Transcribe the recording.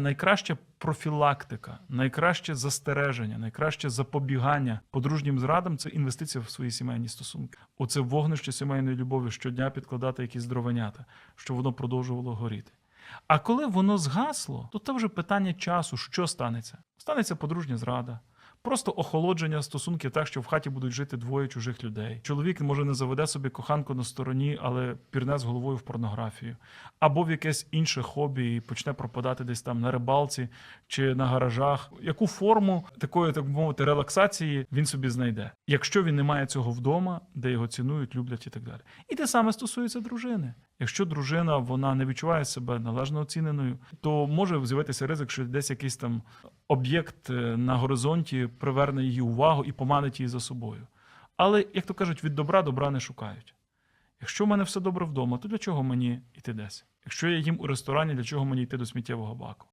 Найкраща профілактика, найкраще застереження, найкраще запобігання подружнім зрадам це інвестиція в свої сімейні стосунки. Оце вогнище сімейної любові щодня підкладати якісь дровенята, щоб воно продовжувало горіти. А коли воно згасло, то це вже питання часу, що станеться. Станеться подружня зрада. Просто охолодження стосунків так, що в хаті будуть жити двоє чужих людей. Чоловік може не заведе собі коханку на стороні, але пірне з головою в порнографію, або в якесь інше хобі і почне пропадати десь там на рибалці чи на гаражах. Яку форму такої, так би мовити, релаксації він собі знайде, якщо він не має цього вдома, де його цінують, люблять і так далі. І те саме стосується дружини. Якщо дружина вона не відчуває себе належно оціненою, то може з'явитися ризик, що десь якийсь там об'єкт е, на горизонті приверне її увагу і поманить її за собою. Але, як то кажуть, від добра добра не шукають. Якщо в мене все добре вдома, то для чого мені йти десь? Якщо я їм у ресторані, для чого мені йти до сміттєвого баку?